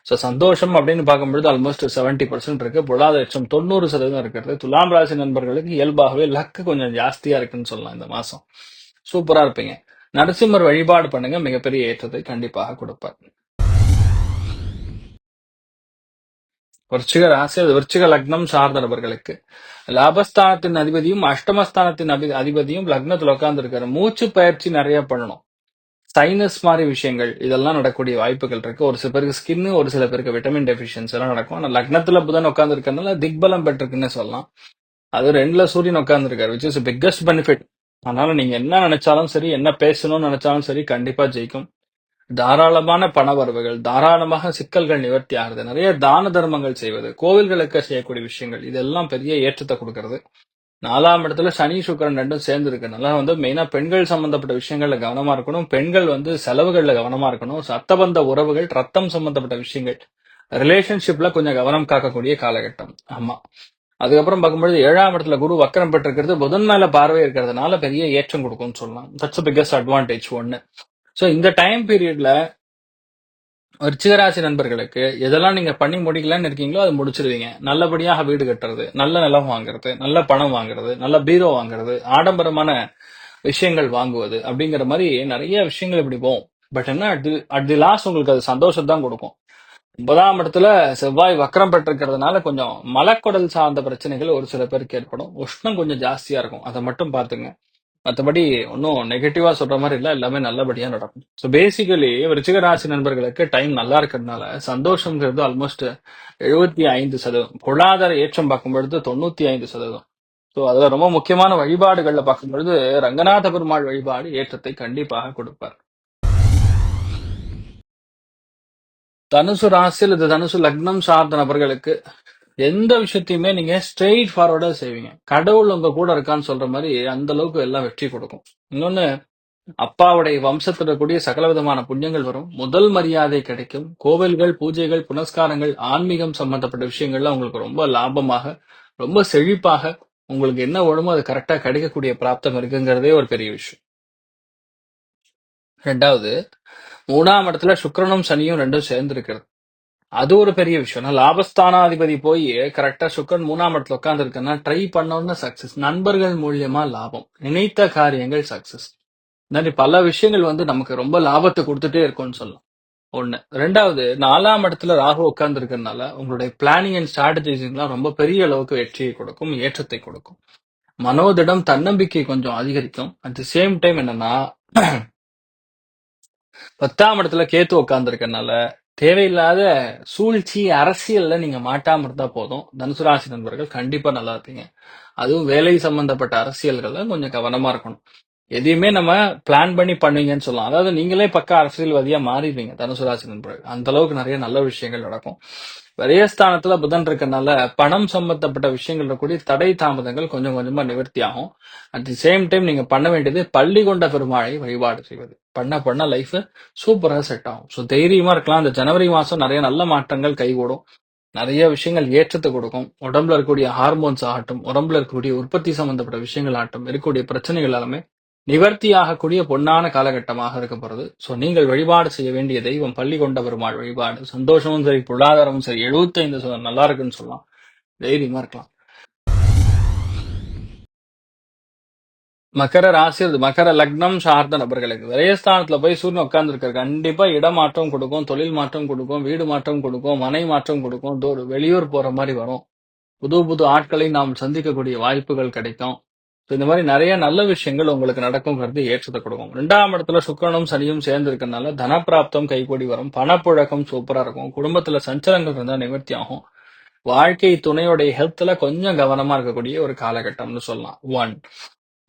ஸோ சந்தோஷம் அப்படின்னு பார்க்கும்பொழுது ஆல்மோஸ்ட் செவன்டி பர்சன்ட் இருக்கு. பொருளாதாரம் தொண்ணூறு சதவீதம் இருக்கிறது. துலாம் ராசி நண்பர்களுக்கு இயல்பாகவே லக்கு கொஞ்சம் ஜாஸ்தியா இருக்குன்னு சொல்லலாம் இந்த மாசம். சூப்பரா இருப்பீங்க. நரசிம்மர் வழிபாடு பண்ணுங்க. மிகப்பெரிய ஏற்றத்தை கண்டிப்பாக கொடுப்பார். விருச்சிக ராசி அது விருச்சிக லக்னம் சார்ந்த நபர்களுக்கு. லாபஸ்தானத்தின் அதிபதியும் அஷ்டமஸ்தானத்தின் அதிபதியும் லக்னத்துல உட்கார்ந்து இருக்காரு மூச்சு பயிற்சி நிறைய பண்ணணும். சைனஸ் மாதிரி விஷயங்கள் இதெல்லாம் நடக்கக்கூடிய வாய்ப்புகள் இருக்கு. ஒரு சில பேருக்கு ஸ்கின்னு ஒரு சில பேருக்கு விட்டமின் டெஃபிஷியன்ஸ் எல்லாம் நடக்கும். ஆனால் லக்னத்துல புதன் உட்கார்ந்து இருக்கிறதுனால திக்பலம் பெற்றிருக்குன்னு சொல்லலாம். அது ரெண்டுல சூரியன் உட்கார்ந்து இருக்காரு விச் இஸ் பிக்கஸ்ட் பெனிஃபிட் அதனால நீங்க என்ன நினைச்சாலும் சரி என்ன பேசணும்னு நினைச்சாலும் சரி கண்டிப்பா ஜெயிக்கும். தாராளமான பண வரவுகள் தாராளமாக சிக்கல்கள் நிவர்த்தி ஆகுது. நிறைய தான தர்மங்கள் செய்வது கோவில்களுக்கு செய்யக்கூடிய விஷயங்கள் இதெல்லாம் பெரிய ஏற்றத்தை கொடுக்கறது. நாலாம் இடத்துல சனி சுக்கரன் ரெண்டும் சேர்ந்து இருக்கனால வந்து மெயினா பெண்கள் சம்பந்தப்பட்ட விஷயங்கள்ல கவனமா இருக்கணும். பெண்கள் வந்து செலவுகள்ல கவனமா இருக்கணும். சத்தபந்த உறவுகள் ரத்தம் சம்பந்தப்பட்ட விஷயங்கள் ரிலேஷன்ஷிப்ல கொஞ்சம் கவனம் காக்கக்கூடிய காலகட்டம். ஆமா. அதுக்கப்புறம் பார்க்கும்போது ஏழாம் இடத்துல குரு வக்கரம் பெற்றிருக்கிறது புதன் மேல பார்வை இருக்கிறதுனால பெரிய ஏற்றம் கொடுக்கும்னு சொல்லலாம். தட்ஸ் பிக்கஸ்ட் அட்வான்டேஜ் ஒன்னு ஸோ இந்த டைம் பீரியட்ல விருச்சிகராசி நண்பர்களுக்கு எதெல்லாம் நீங்க பண்ணி முடிக்கலன்னு இருக்கீங்களோ அது முடிச்சிருவீங்க. நல்லபடியாக வீடு கட்டுறது நல்ல நிலம் வாங்குறது நல்ல பணம் வாங்குறது நல்ல பீரோ வாங்குறது ஆடம்பரமான விஷயங்கள் வாங்குவது அப்படிங்கிற மாதிரி நிறைய விஷயங்கள் இப்படி போகும். பட் என்ன at the at the last உங்களுக்கு அது சந்தோஷம் தான் கொடுக்கும். ஒன்பதாம் இடத்துல செவ்வாய் வக்கரம் பெற்றிருக்கிறதுனால கொஞ்சம் மலக்குடல் சார்ந்த பிரச்சனைகள் ஒரு சில பேருக்கு ஏற்படும். உஷ்ணம் கொஞ்சம் ஜாஸ்தியா இருக்கும். அதை மட்டும் பாத்துங்க மற்றபடி ஒன்றும் நெகட்டிவா சொல்ற மாதிரி இல்லை எல்லாமே நல்லபடியா நடக்கும். ஸோ பேசிக்கலி விருச்சிக ராசி நண்பர்களுக்கு டைம் நல்லா இருக்கிறதுனால சந்தோஷங்கிறது ஆல்மோஸ்ட் எழுபத்தி ஐந்து சதவீதம். பொருளாதார ஏற்றம் பார்க்கும்பொழுது தொண்ணூத்தி ஐந்து சதவீதம். ஸோ அதுல ரொம்ப முக்கியமான வழிபாடுகள்ல பார்க்கும்பொழுது ரங்கநாத பெருமாள் வழிபாடு ஏற்றத்தை கண்டிப்பாக கொடுப்பார். தனுசு ராசியில் இது தனுசு லக்னம் சார்ந்த நபர்களுக்கு எந்த விஷயத்தையுமே நீங்க ஸ்ட்ரெயிட் ஃபார்வர்டா செய்வீங்க. கடவுள் உங்க கூட இருக்கான்னு சொல்ற மாதிரி அந்த அளவுக்கு எல்லாம் வெற்றி கொடுக்கும். இன்னொன்னு அப்பாவுடைய வம்சத்துல கூடிய சகல விதமான புண்ணியங்கள் வரும். முதல் மரியாதை கிடைக்கும். கோவில்கள், பூஜைகள், புனஸ்காரங்கள், ஆன்மீகம் சம்பந்தப்பட்ட விஷயங்கள்ல உங்களுக்கு ரொம்ப லாபமாக, ரொம்ப செழிப்பாக உங்களுக்கு என்ன வேணுமோ அது கரெக்டா கிடைக்கக்கூடிய பிராப்தம் இருக்குங்கிறதே ஒரு பெரிய விஷயம். 2வது 3ஆம் இடத்துல சுக்கரனும் சனியும் ரெண்டும் சேர்ந்து இருக்கிறது. அது ஒரு பெரிய விஷயம். நான் லாபஸ்தானாதிபதி போய் கரெக்டா சுக்கன் மூணாம் இடத்துல உட்கார்ந்திருக்குன்னா, ட்ரை பண்ணோம்னா சக்சஸ். நண்பர்கள் மூலியமா லாபம். நினைத்த காரியங்கள் சக்சஸ். இந்த மாதிரி பல விஷயங்கள் வந்து நமக்கு ரொம்ப லாபத்தை கொடுத்துட்டே இருக்கும்னு சொல்லலாம். 1. 2வது 4ஆம் இடத்துல ராகு உட்கார்ந்து இருக்கிறதுனால, உங்களுடைய பிளானிங் அண்ட் ஸ்ட்ராட்டஜிஸ்லாம் ரொம்ப பெரிய அளவுக்கு வெற்றியை கொடுக்கும், ஏற்றத்தை கொடுக்கும். மனோதிடம், தன்னம்பிக்கை கொஞ்சம் அதிகரிக்கும். அட் தி சேம் டைம் என்னன்னா 10ஆம் இடத்துல கேத்து உட்கார்ந்து இருக்கறனால, தேவையில்லாத சூழ்ச்சி, அரசியல்ல நீங்க மாட்டாம இருந்தா போதும். தனுசு ராசி நண்பர்கள் கண்டிப்பா நல்லா இருப்பீங்க. அதுவும் வேலை சம்பந்தப்பட்ட அரசியல்கள்ல கொஞ்சம் கவனமா இருக்கணும். எதையுமே நம்ம பிளான் பண்ணி பண்ணுவீங்கன்னு சொல்லலாம். அதாவது நீங்களே பக்கா அரசியல்வாதியா மாறிடுவீங்க தனுசு ராசி நண்பர்கள். அந்த அளவுக்கு நிறைய நல்ல விஷயங்கள் நடக்கும். விரயஸ்தானத்துல புதன் இருக்கனால பணம் சம்பந்தப்பட்ட விஷயங்கள் இருக்கக்கூடிய தடை தாமதங்கள் கொஞ்சம் கொஞ்சமா நிவர்த்தி ஆகும். அட் தி சேம் டைம் நீங்க பண்ண வேண்டியது பள்ளி கொண்ட பெருமாளை வழிபாடு செய்வது. பண்ண பண்ண லைஃப் சூப்பரா செட் ஆகும். ஸோ தைரியமா இருக்கலாம். இந்த ஜனவரி மாசம் நிறைய நல்ல மாற்றங்கள் கைகூடும். நிறைய விஷயங்கள் ஏற்றத்தை கொடுக்கும். உடம்புல இருக்கக்கூடிய ஹார்மோன்ஸ் ஆகட்டும், உடம்புல இருக்கக்கூடிய உற்பத்தி சம்பந்தப்பட்ட விஷயங்கள் ஆகட்டும், இருக்கக்கூடிய பிரச்சனைகள் எல்லாமே நிவர்த்தியாகக்கூடிய பொன்னான காலகட்டமாக இருக்க போறது. ஸோ நீங்கள் வழிபாடு செய்ய வேண்டிய தெய்வம் பள்ளி கொண்ட பெருமாள் வழிபாடு. சந்தோஷமும் சரி, பொருளாதாரமும் சரி எழுபத்தைந்து நல்லா இருக்குன்னு சொல்லலாம். தைரியமா இருக்கலாம். மகர ராசி மகர லக்னம் சார்ந்த நபர்களுக்கு விரயஸ்தானத்துல போய் சூரியன் உட்கார்ந்துருக்காரு கண்டிப்பா இடமாற்றம் கொடுக்கும் தொழில் மாற்றம் கொடுக்கும் வீடு மாற்றம் கொடுக்கும் மனை மாற்றம் கொடுக்கும் வெளியூர் போற மாதிரி வரும் புது புது ஆட்களை நாம் சந்திக்கக்கூடிய வாய்ப்புகள் கிடைக்கும் இந்த மாதிரி நிறைய நல்ல விஷயங்கள் உங்களுக்கு நடக்கும் நடக்குங்கிறது ஏற்றத்தை கொடுக்கும். ரெண்டாம் இடத்துல சுக்கரனும் சனியும் சேர்ந்து இருக்கறனால தனப்பிராப்தம் கைகூடி வரும். பணப்புழக்கம் சூப்பரா இருக்கும். குடும்பத்துல சஞ்சலங்கள் இருந்தா நிவர்த்தி ஆகும். வாழ்க்கை துணையோடைய ஹெல்த்ல கொஞ்சம் கவனமா இருக்கக்கூடிய ஒரு காலகட்டம்னு சொல்லலாம். ஒன்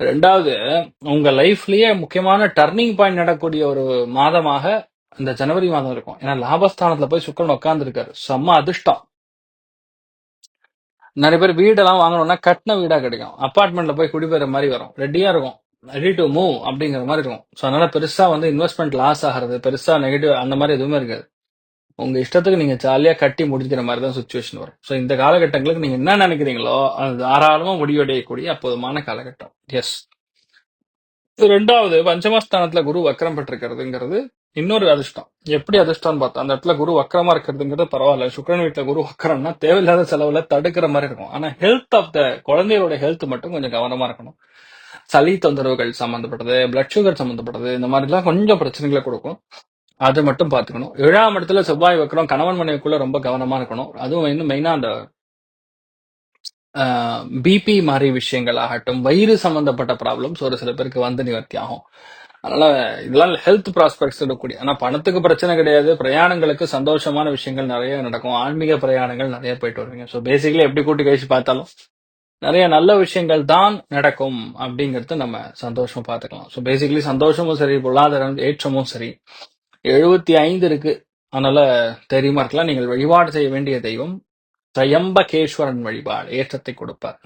ரெண்டாவது உங்க லைஃப்லயே முக்கியமான டர்னிங் பாயிண்ட் நடக்கக்கூடிய ஒரு மாதமாக இந்த ஜனவரி மாதம் இருக்கும். ஏன்னா லாபஸ்தானத்துல போய் சுக்கரன் உட்கார்ந்துருக்காரு. செம்ம அதிர்ஷ்டம். நிறைய பேர் வீடெல்லாம் வாங்கணும்னா கட்டின வீடா கிடைக்கும். அப்பார்ட்மெண்ட்ல போய் குடிபெற மாதிரி வரும். ரெடியா இருக்கும். ரெடி டு மூவ் அப்படிங்கிற மாதிரி இருக்கும். ஸோ அதனால பெருசா வந்து இன்வெஸ்ட்மெண்ட் லாஸ் ஆகிறது பெருசா நெகட்டிவ் அந்த மாதிரி எதுவுமே இருக்காது. உங்க இஷ்டத்துக்கு நீங்க ஜாலியா கட்டி முடிக்கிற மாதிரி தான் சுச்சுவேஷன் வரும். ஸோ இந்த காலகட்டங்களுக்கு நீங்க என்ன நினைக்கிறீங்களோ அது தாராளமா முடிவடையக்கூடிய அப்போதுமான காலகட்டம். எஸ் ரெண்டாவது பஞ்சமஸ்தானத்துல குரு வக்கரம் பெற்றிருக்கிறதுங்கிறது இன்னொரு அதிர்ஷ்டம். எப்படி அதிர்ஷ்டம்னு பார்த்தா அந்த இடத்துல குரு வக்கரமா இருக்கிறதுங்கிறது பரவாயில்ல. சுக்கரன் வீட்டுல குரு வக்கரம்னா தேவையில்லாத செலவுல தடுக்கிற மாதிரி இருக்கும். ஆனா ஹெல்த் ஆஃப் த குழந்தைகளோட ஹெல்த் மட்டும் கொஞ்சம் கவனமா இருக்கணும். சளி தொந்தரவுகள் சம்பந்தப்பட்டது பிளட் சுகர் சம்பந்தப்பட்டது இந்த மாதிரிலாம் கொஞ்சம் பிரச்சனைகளை கொடுக்கும். அது மட்டும் பார்த்துக்கணும். ஏழாம் இடத்துல செவ்வாய் வைக்கிறோம் கணவன் மனைவிக்குள்ள ரொம்ப கவனமா இருக்கணும். அதுவும் இன்னும் மெயினா அந்த பிபி மாதிரி விஷயங்கள் ஆகட்டும் வயிறு சம்பந்தப்பட்ட ப்ராப்ளம்ஸ் ஒரு சில பேருக்கு வந்து நிவர்த்தி ஆகும். அதனால இதெல்லாம் ஹெல்த் ப்ராஸ்பெக்ட்ஸ் இருக்கக்கூடிய ஆனா பணத்துக்கு பிரச்சனை கிடையாது. பிரயாணங்களுக்கு சந்தோஷமான விஷயங்கள் நிறைய நடக்கும். ஆன்மீக பிரயாணங்கள் நிறைய போயிட்டு வருவீங்க. ஸோ பேசிக்கலி எப்படி கூட்டி கழிச்சு பார்த்தாலும் நிறைய நல்ல விஷயங்கள் தான் நடக்கும் அப்படிங்கிறது நம்ம சந்தோஷமா பார்த்துக்கலாம். ஸோ பேசிக்கலி சந்தோஷமும் சரி பொருளாதாரம் ஏற்றமும் சரி. எழுபத்தி ஐந்து இருக்கு. அதனால தெரியுமா இருக்கலாம் நீங்கள் வழிபாடு செய்ய வேண்டிய தெய்வம் திரையம்பகேஸ்வரன் வழிபாடு ஏற்றத்தை கொடுப்பார்.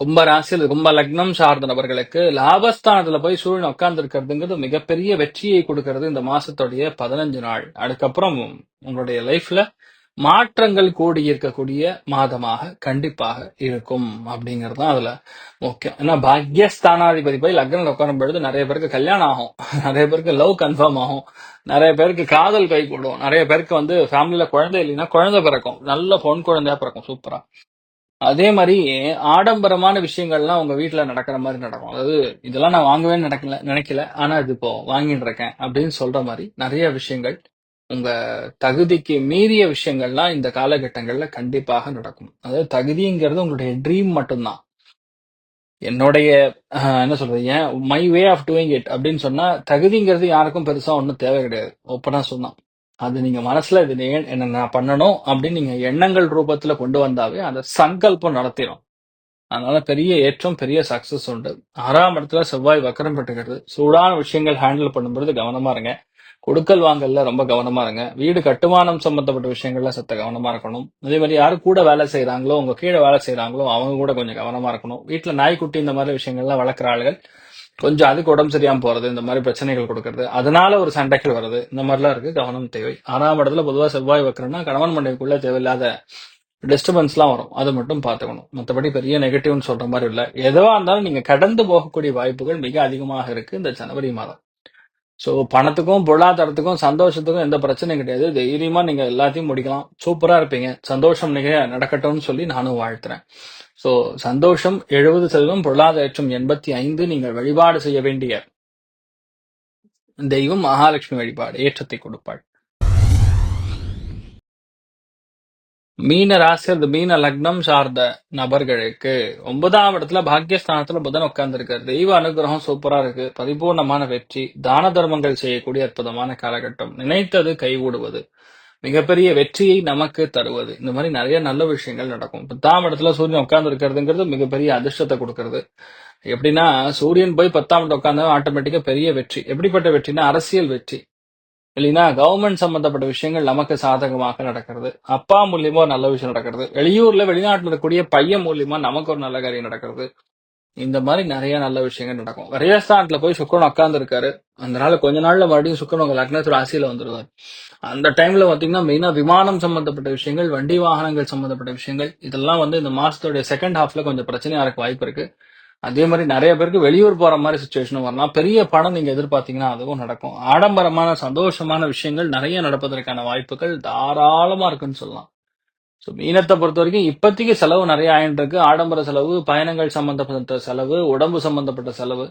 கும்ப ராசியில் கும்ப லக்னம் சார்ந்த நபர்களுக்கு லாபஸ்தானத்துல போய் சூழ்நிலை உட்கார்ந்து இருக்கிறதுங்கிறது மிகப்பெரிய வெற்றியை கொடுக்கிறது இந்த மாசத்துடைய பதினஞ்சு நாள். அதுக்கப்புறம் உங்களுடைய லைஃப்ல மாற்றங்கள் கூடி இருக்கக்கூடிய மாதமாக கண்டிப்பாக இருக்கும் அப்படிங்கிறது தான் அதுல முக்கியம். ஏன்னா பாக்யஸ்தானாதிபதி போய் லக்னம் உட்காரும் பொழுது நிறைய பேருக்கு கல்யாணம் ஆகும். நிறைய பேருக்கு லவ் கன்ஃபார்ம் ஆகும். நிறைய பேருக்கு காதல் கை கூடும். நிறைய பேருக்கு வந்து ஃபேமிலியில குழந்தை இல்லைன்னா குழந்தை பிறக்கும். நல்ல பொன் குழந்தையா பிறக்கும். சூப்பரா அதே மாதிரி ஆடம்பரமான விஷயங்கள்லாம் உங்க வீட்டுல நடக்கிற மாதிரி நடக்கும். அதாவது இதெல்லாம் நான் வாங்கவே நடக்கல நினைக்கல. ஆனா இது இப்போ வாங்கிட்டு இருக்கேன் அப்படின்னு சொல்ற மாதிரி நிறைய விஷயங்கள் உங்க தகுதிக்கு மீறிய விஷயங்கள்லாம் இந்த காலகட்டங்கள்ல கண்டிப்பாக நடக்கும். அதாவது தகுதிங்கிறது உங்களுடைய ட்ரீம் மட்டும்தான். என்னுடைய என்ன சொல்றது? ஏன் my way of doing it அப்படின்னு சொன்னா தகுதிங்கிறது யாருக்கும் பெருசா ஒன்றும் தேவை கிடையாது. ஓப்பனா சொன்னான் அது நீங்க மனசுல இது ஏன் என்ன நான் பண்ணணும் அப்படின்னு நீங்க எண்ணங்கள் ரூபத்துல கொண்டு வந்தாவே அந்த சங்கல்பம் நடத்திடும் அதனால பெரிய ஏற்றம் பெரிய சக்சஸ் உண்டு. ஆறாம் இடத்துல செவ்வாய் வக்கரம் பெற்றுக்கிறது. சூடான விஷயங்கள் ஹேண்டில் பண்ணும்போது கவனமா இருங்க. கொடுக்கல் வாங்கல்ல ரொம்ப கவனமா இருங்க. வீடு கட்டுமானம் சம்பந்தப்பட்ட விஷயங்கள்ல சத்த கவனமா இருக்கணும். அதே மாதிரி யாரு கூட வேலை செய்யறாங்களோ உங்க கீழே வேலை செய்யறாங்களோ அவங்க கூட கொஞ்சம் கவனமா இருக்கணும். வீட்டுல நாய்க்குட்டி இந்த மாதிரி விஷயங்கள்லாம் வளர்க்குற ஆளுகள் கொஞ்சம் அதுக்கு உடம்பு சரியாம போறது இந்த மாதிரி பிரச்சனைகள் கொடுக்கறது அதனால ஒரு சண்டைகள் வர்றது இந்த மாதிரிலாம் இருக்கு கவனம் தேவை. ஆறாம் இடத்துல பொதுவாக செவ்வாய் வைக்கிறோம்னா கணவன் மனைவிக்குள்ள தேவையில்லாத டிஸ்டர்பன்ஸ்லாம் வரும். அதை மட்டும் பார்த்துக்கணும். மற்றபடி பெரிய நெகட்டிவ்னு சொல்ற மாதிரி இல்லை. எதுவாக இருந்தாலும் நீங்க கடந்து போகக்கூடிய வாய்ப்புகள் மிக அதிகமாக இருக்கு இந்த ஜனவரி மாதம். ஸோ பணத்துக்கும் பொருளாதாரத்துக்கும் சந்தோஷத்துக்கும் எந்த பிரச்சனையும் கிடையாது. தைரியமா நீங்க எல்லாத்தையும் முடிக்கலாம். சூப்பரா இருப்பீங்க. சந்தோஷம் நீங்க நடக்கட்டும்னு சொல்லி நானும் வாழ்த்துறேன். ஸோ சந்தோஷம் எழுபது சதவீதம் பொருளாதாரம் எண்பத்தி ஐந்து. நீங்கள் வழிபாடு செய்ய வேண்டிய தெய்வம் மகாலட்சுமி வழிபாடு ஏற்றத்தை கொடுப்பாள். மீன ராசி அல்லது மீன லக்னம் சார்ந்த நபர்களுக்கு ஒன்பதாம் இடத்துல பாக்கியஸ்தானத்துல புதன் உட்கார்ந்துருக்காரு. தெய்வ அனுகிரகம் சூப்பரா இருக்கு. பரிபூர்ணமான வெற்றி தான தர்மங்கள் செய்யக்கூடிய அற்புதமான காலகட்டம். நினைத்தது கைகூடுவது மிகப்பெரிய வெற்றியை நமக்கு தருவது. இந்த மாதிரி நிறைய நல்ல விஷயங்கள் நடக்கும். பத்தாம் இடத்துல சூரியன் உட்கார்ந்து இருக்கிறதுங்கிறது மிகப்பெரிய அதிர்ஷ்டத்தை கொடுக்கறது. எப்படின்னா சூரியன் போய் பத்தாம் இடம் உட்கார்ந்தா ஆட்டோமேட்டிக்கா பெரிய வெற்றி. எப்படிப்பட்ட வெற்றினா அரசியல் வெற்றி. இல்லைன்னா கவர்மெண்ட் சம்பந்தப்பட்ட விஷயங்கள் நமக்கு சாதகமாக நடக்கிறது. அப்பா மூலியமா ஒரு நல்ல விஷயம் நடக்கிறது. வெளியூர்ல வெளிநாட்டுல இருக்கக்கூடிய பையன் மூலியமா நமக்கு ஒரு நல்ல காரியம் நடக்கிறது. இந்த மாதிரி நிறைய நல்ல விஷயங்கள் நடக்கும். விரயஸ்தானத்துல போய் சுக்கரன் உட்கார்ந்து இருக்காரு அதனால கொஞ்ச நாள்ல மறுபடியும் சுக்கரன் உங்க லக்னத்துல ராசியில வந்துருவார். அந்த டைம்ல பாத்தீங்கன்னா மெயினா விமானம் சம்பந்தப்பட்ட விஷயங்கள் வண்டி வாகனங்கள் சம்பந்தப்பட்ட விஷயங்கள் இதெல்லாம் வந்து இந்த மாசத்துடைய செகண்ட் ஹாஃப்ல கொஞ்சம் பிரச்சனையா இருக்க வாய்ப்பு இருக்கு. அதே மாதிரி நிறைய பேருக்கு வெளியூர் போற மாதிரி சுச்சுவேஷனும் வரலாம் பெரிய பணம் நீங்க எதிர்பார்த்தீங்கன்னா அதுவும் நடக்கும். ஆடம்பரமான சந்தோஷமான விஷயங்கள் நிறைய நடப்பதற்கான வாய்ப்புகள் தாராளமா இருக்குன்னு சொல்லலாம். ஸோ மீனத்தை பொறுத்த வரைக்கும் இப்போதைக்கு செலவு நிறைய ஆயிட்டு இருக்கு ஆடம்பர செலவு பயணங்கள் சம்பந்தப்பட்ட செலவு உடம்பு சம்பந்தப்பட்ட செலவு.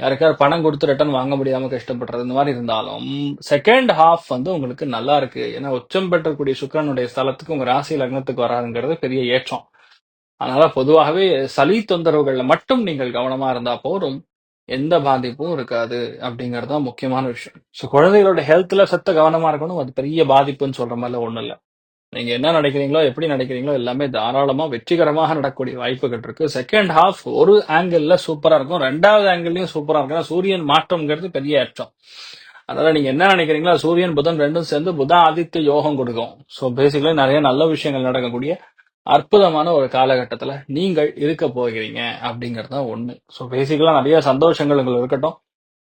யாருக்காவது பணம் கொடுத்து ரிட்டர்ன் வாங்க முடியாம கஷ்டப்படுறது இந்த மாதிரி இருந்தாலும் செகண்ட் ஹாஃப் வந்து உங்களுக்கு நல்லா இருக்கு. ஏன்னா உச்சம் பெற்றக்கூடிய சுக்கிரனுடைய ஸ்தலத்துக்கு உங்க ராசி லக்னத்துக்கு வராதுங்கிறது பெரிய ஏற்றம். அதனால பொதுவாகவே சளி தொந்தரவுகள்ல மட்டும் நீங்கள் கவனமா இருந்தா போதும். எந்த பாதிப்பும் இருக்காது அப்படிங்கிறது தான் முக்கியமான விஷயம். ஸோ குழந்தைகளோட ஹெல்த்ல சத்த கவனமா இருக்கணும். அது பெரிய பாதிப்புன்னு சொல்ற மாதிரிலாம் ஒண்ணும் இல்லை. நீங்க என்ன நினைக்கிறீங்களோ எப்படி நினைக்கிறீங்களோ எல்லாமே தாராளமா வெற்றிகரமாக நடக்கக்கூடிய வாய்ப்புகள் இருக்கு. செகண்ட் ஹாஃப் ஒரு ஆங்கிள் சூப்பரா இருக்கும். ரெண்டாவது ஆங்கிள்லயும் சூப்பரா இருக்கும். சூரியன் மாற்றம்ங்கிறது பெரிய ஏற்றம். அதனால நீங்க என்ன நினைக்கிறீங்களோ சூரியன் புதன் ரெண்டும் சேர்ந்து புதன் ஆதித்ய யோகம் கொடுக்கும். ஸோ பேசிக்கலி நிறைய நல்ல விஷயங்கள் நடக்கக்கூடிய அற்புதமான ஒரு காலகட்டத்துல நீங்கள் இருக்க போகிறீங்க அப்படிங்கிறது தான் ஒண்ணு ஸோ பேசிக்கலா நிறைய சந்தோஷங்கள் உங்களுக்கு இருக்கட்டும்.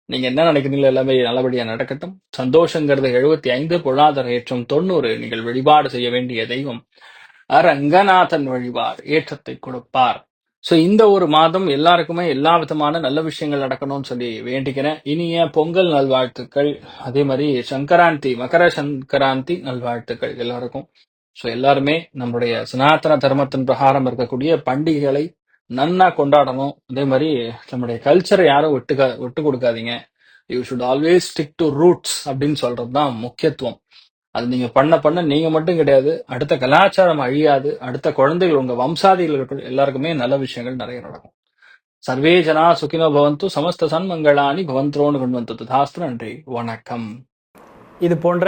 நீங்க என்ன நினைக்கிறீங்களோ எல்லாமே நல்லபடியா நடக்கட்டும். சந்தோஷங்கிறது எழுபத்தி ஐந்து பொருளாதார ஏற்றம் தொண்ணூறு. நீங்கள் வழிபாடு செய்ய வேண்டிய தெய்வம் ரங்கநாதன் வழிபாடு ஏற்றத்தை கொடுப்பார். ஸோ இந்த ஒரு மாதம் எல்லாருக்குமே எல்லா விதமான நல்ல விஷயங்கள் நடக்கணும்னு சொல்லி வேண்டிக்கிறேன். இனிய பொங்கல் நல்வாழ்த்துக்கள். அதே மாதிரி சங்கராந்தி மகர சங்கராந்தி நல்வாழ்த்துக்கள் எல்லாருக்கும். ஸோ எல்லாருமே நம்முடைய சனாதன தர்மத்தின் பிரகாரம் இருக்கக்கூடிய பண்டிகைகளை நன்னா கொண்டாடணும். அதே மாதிரி நம்முடைய கல்ச்சரை யாரும் விட்டு விட்டு கொடுக்காதீங்க. You should always stick to roots அப்படின்னு சொல்றது தான் முக்கியத்துவம். அது நீங்க பண்ண பண்ண நீங்க மட்டும் கிடையாது. அடுத்த கலாச்சாரம் அழியாது. அடுத்த குழந்தைகள் உங்க வம்சாதிகள் எல்லாருக்குமே நல்ல விஷயங்கள் நிறைய நடக்கும். சர்வே ஜனா சுகினோ பவந்து சமஸ்த சன்மங்களானி பவந்தோன்னு கொண்டு வந்தது. தாஸ்திர நன்றி. வணக்கம். இது போன்ற